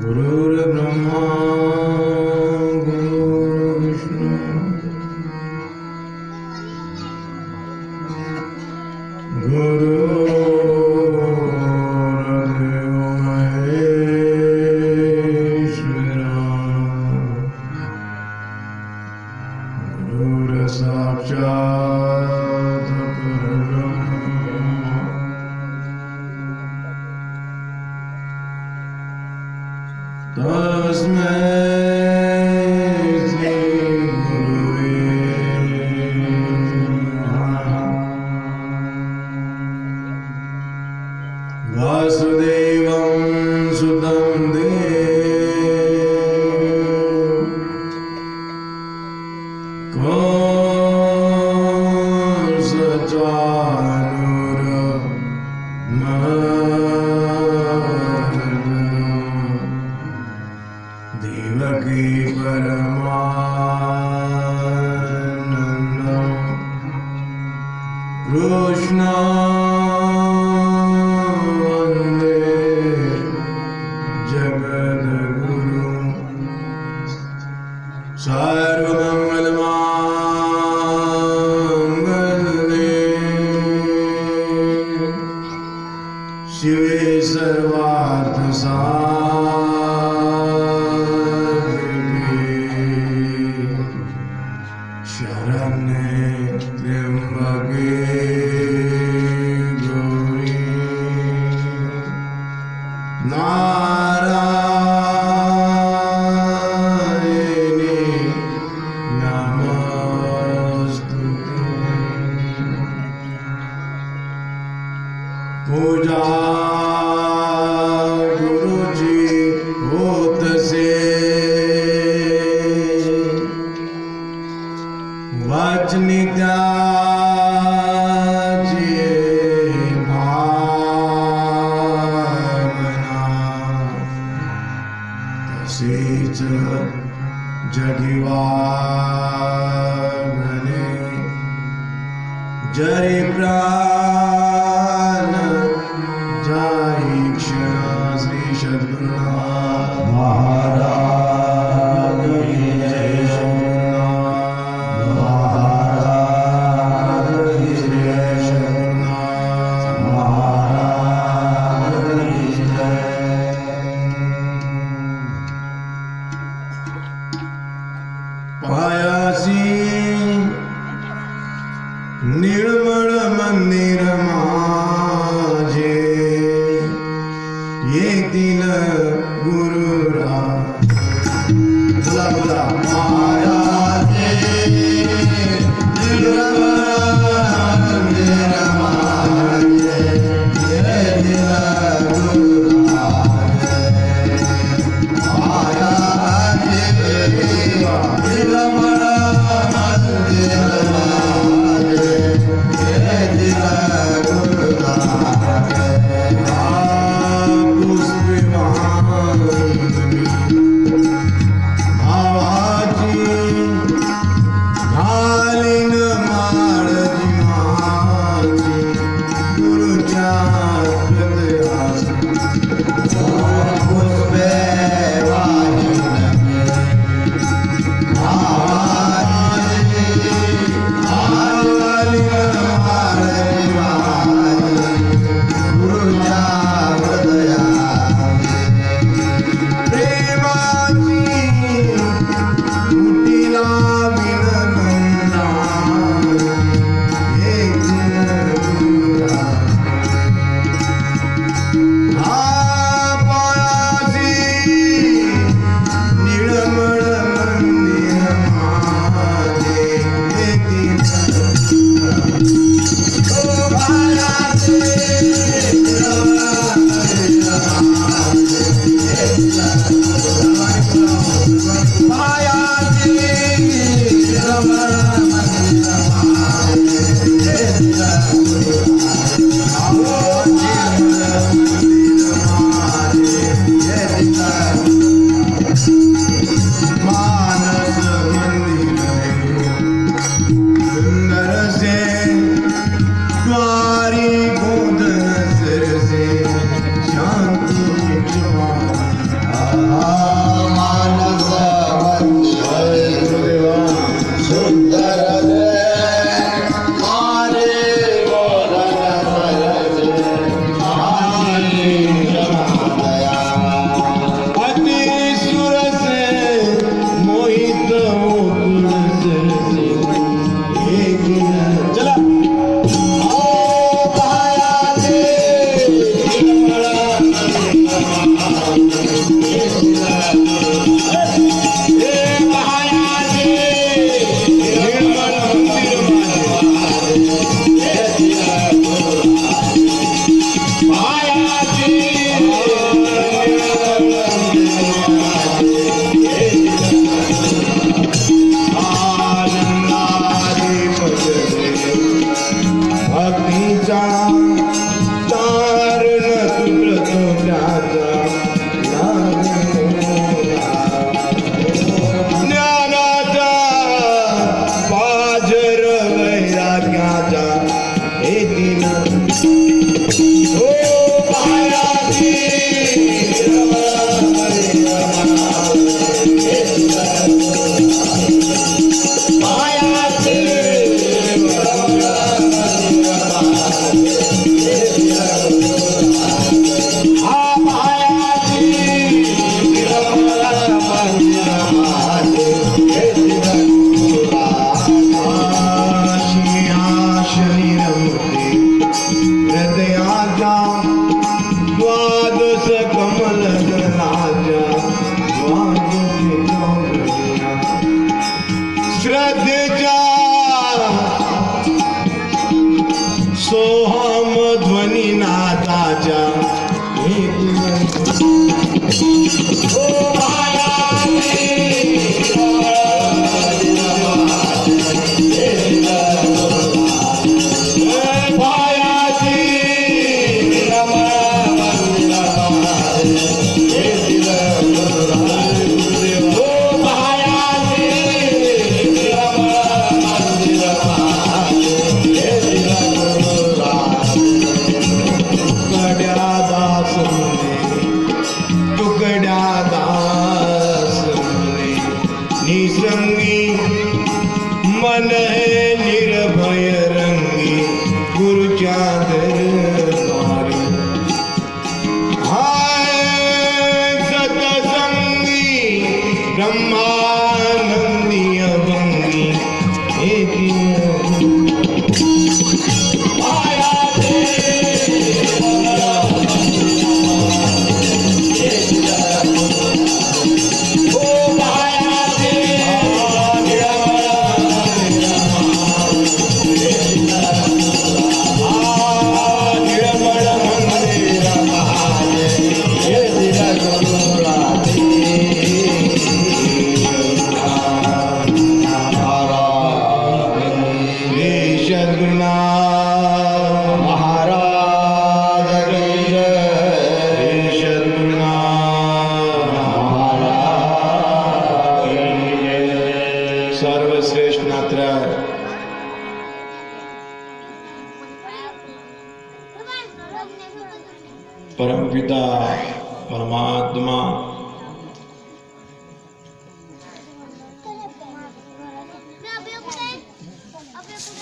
ਗੁਰੂ ਬ੍ਰਹਮਾ शरण्ये त्र्यम्बके Abraham.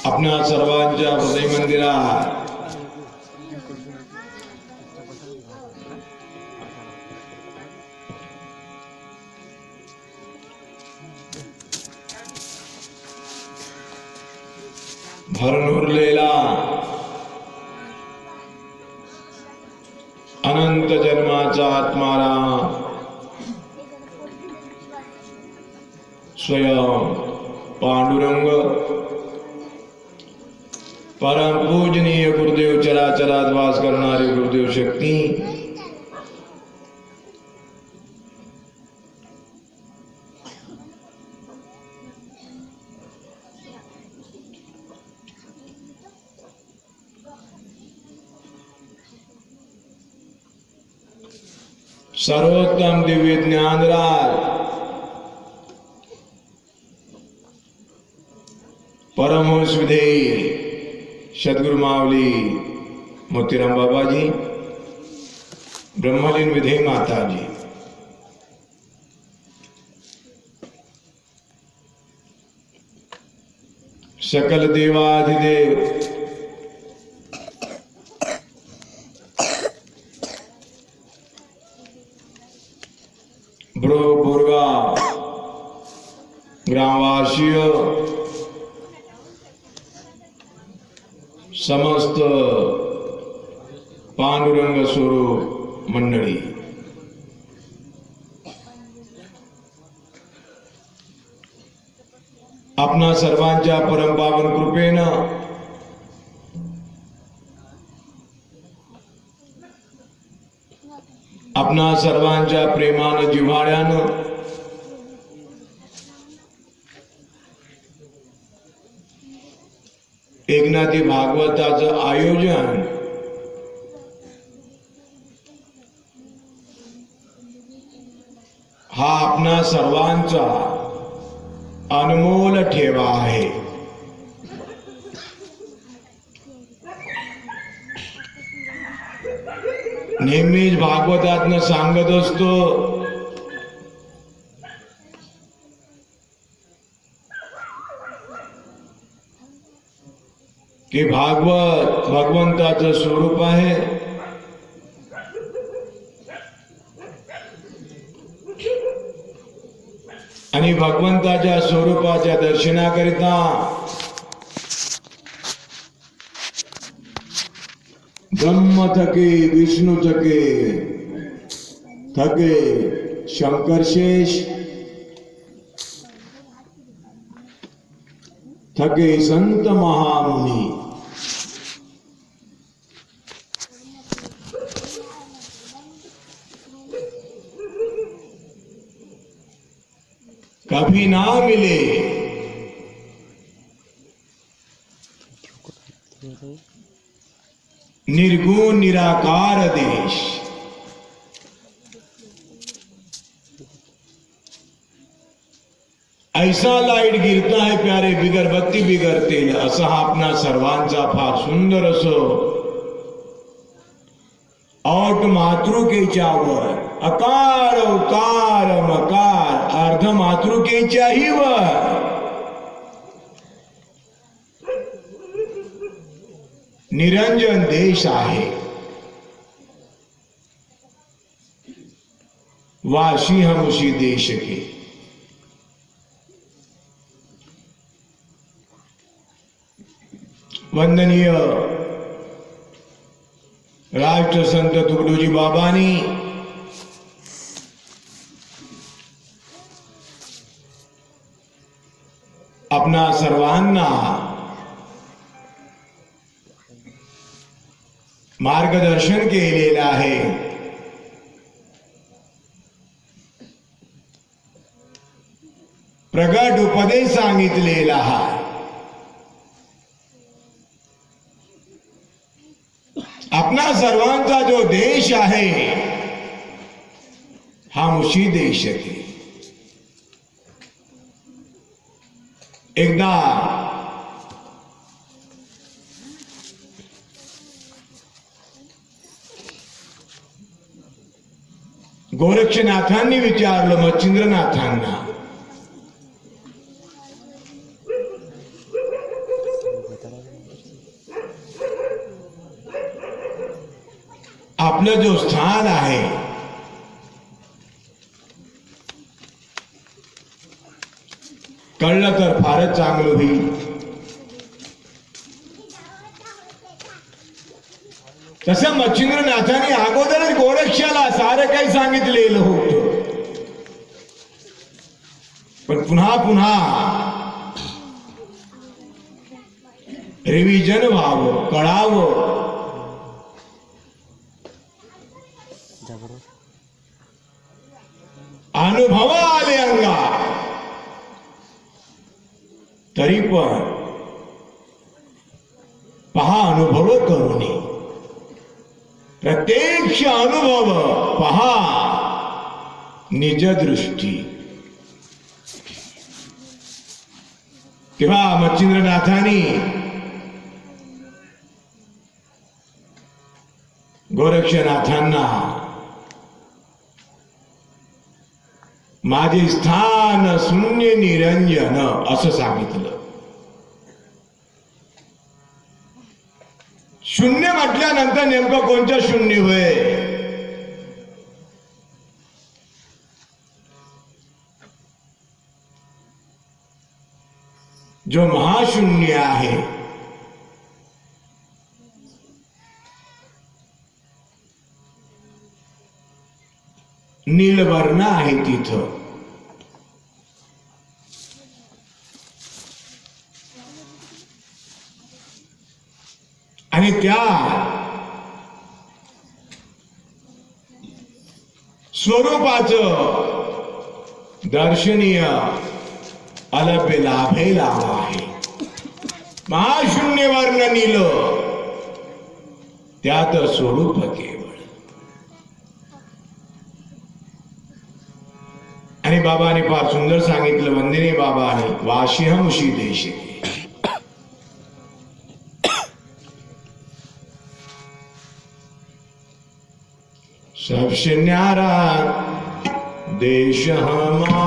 अपना सर्वांच्या हृदय मंदिर। भरनूर लेला। अनंत जन्माचा आत्माराम स्वयं पांडुरंग परम पूजनीय गुरुदेव चराचरात दास करणारे गुरुदेव शक्ति सर्वोत्तम दिव्य ज्ञानराज परमहंस विधेय सदगुरु मावली मोतीराम बाबा जी ब्रह्मलीन विधेय माता जी सकल देवाधिदेव मंडळी. आपणा सर्वांच्या परमपावन कृपेनं आपणा सर्वांच्या प्रेमानं जिव्हाळ्यानं एकनाथी भागवताचं आयोजन हा आपणा सर्वांचा अनमोल ठेवा आहे. नेहमीच भागवतातनं सांगत असतो की भागवत भगवंताचं स्वरूप आहे. भगवंताच्या स्वरूपाच्या दर्शनाकरिता ब्रह्म थके विष्णु थके थके शंकर शेष थके संत महामुनी। कभी ना मिले। निर्गुण, निराकार देश। ऐसा लाईट गिरता है प्यारे बिगर बत्ती बिगर तेल असा सर्वांचा फार सुंदर असो। औट मातृकेच्या वर अकार उकार मकार, अर्ध मातृकेच्याही वर निरंजन देश आहे। वासी हम उसी देश के। वंदनीय राष्ट्रसंत तुकडोजी बाबांनी। आपणा सर्वांना मार्गदर्शन केलेलं आहे। प्रगट उपदेश सांगितलेला आहे आपला सर्वांचा जो देश हम मुशी देश आहे एकदा गोरक्षनाथांनी विचारलं मच्छिंद्रनाथांना आपलं जो स्थान आहे कळलं तर फारच चांगलं होईल तसं मच्छिंद्रनाथाने अगोदरच गोरक्षाला सारं काही सांगितलेलं होतं. पण पुन्हा पुन्हा रिव्हिजन व्हावं, कळावं. अनुभव आले अंगा तरी पण पहा अनुभव करू नये प्रत्यक्ष अनुभव पहा निजदृष्टी तेव्हा मच्छिंद्रनाथांनी गोरक्षनाथांना माझे स्थान शून्य निरंजन असं सांगितलं शून्य म्हटल्यानंतर नेमकं कोणतं शून्य होय? जो महाशून्य आहे. नीलवर्ण आहे तिथं. आणि त्या. स्वरूपाच दर्शनीय अलभ्य लाभे लाभ आहे. महाशून्य वर्ण नील त्यात स्वरूप केवळ. आणि बाबाने फार सुंदर सांगितलं वंदिने बाबाने वाशिहमुशी देश सबसे न्यारा देश हमारा।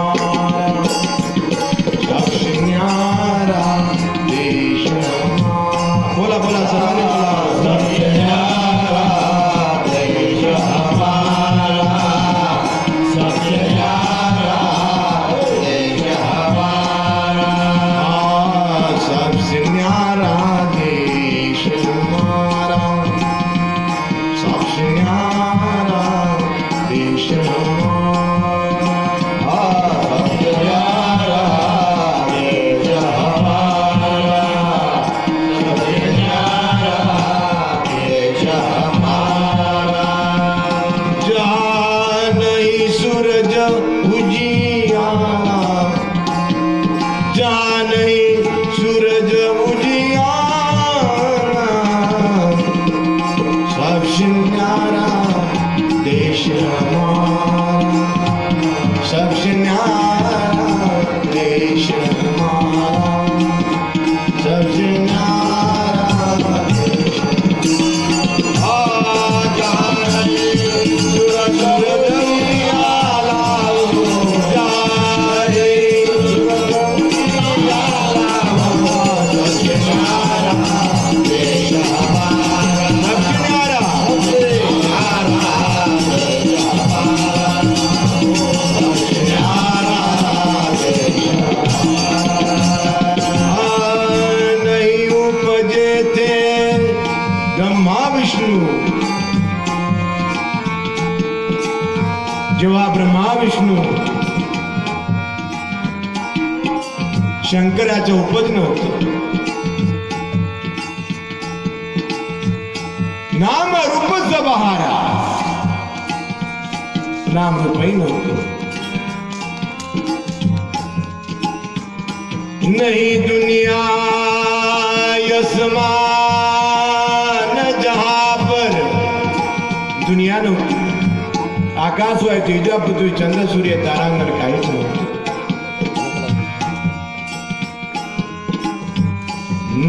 आकाश व्हाय तेजा पृथ्वी चंद्र सूर्य तारांगण काहीच नव्हतं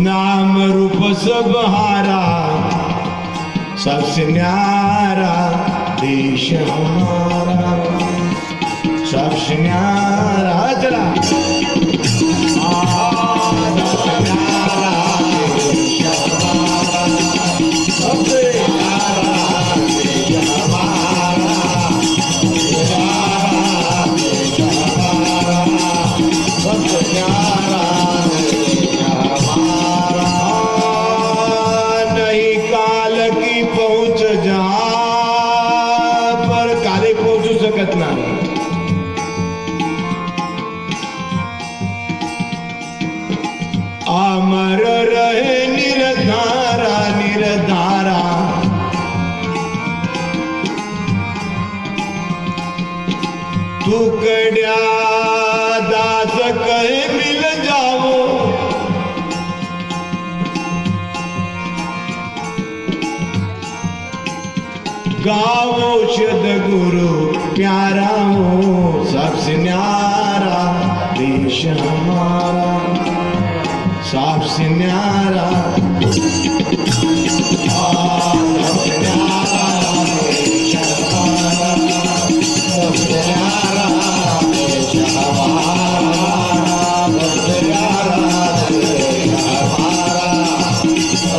नाम रूप सब हारा सबसे न्यारा देश हमारा सबसे न्यारा चला Amara.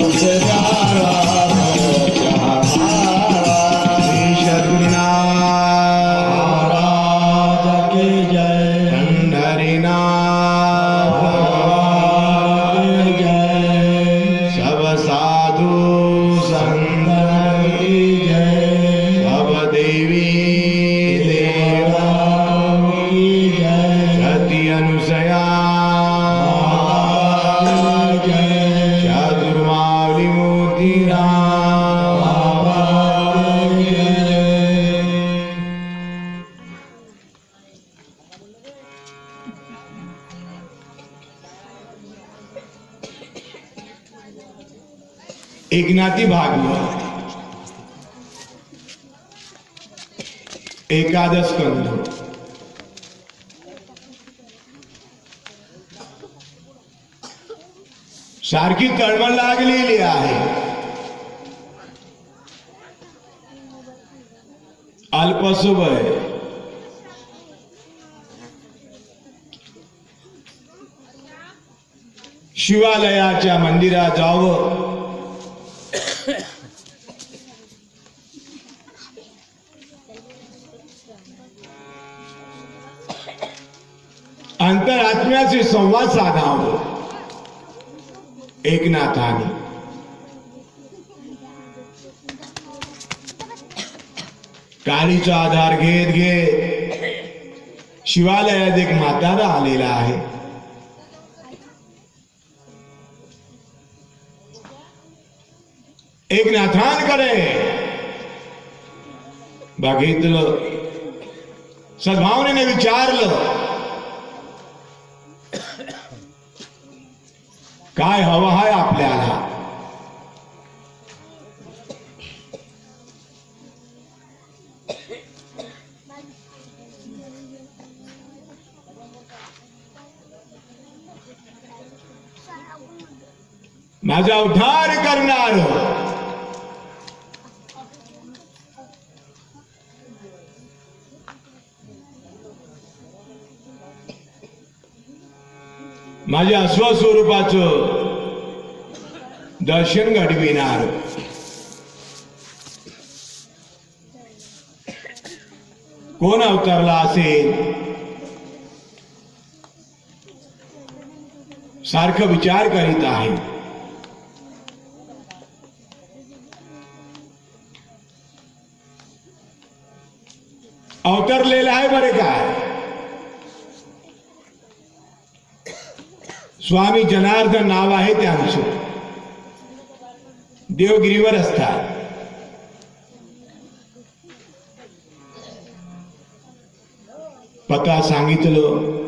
सबसे न्यारा एकादश स्कंद सारखी तळमळ लागलेली आहे. अल्पसुभय शिवालयाच्या मंदिरात जावं. संवाद साधा साधावं एकनाथाने कालीचा आधार घेत घेत शिवालयात एक म्हातारा आलेला आहे। एकनाथांकडे बघितलं, सद्भावनेने विचारलं काय हवा है आपल्याला? माझा उद्धार करणार माझ्या दर्शन घडविणार असेल? सारखं विचार करीत आहे. स्वामी जनार्दन नाव आहे त्यांचं देवगिरीवर असतात. पता सांगितलं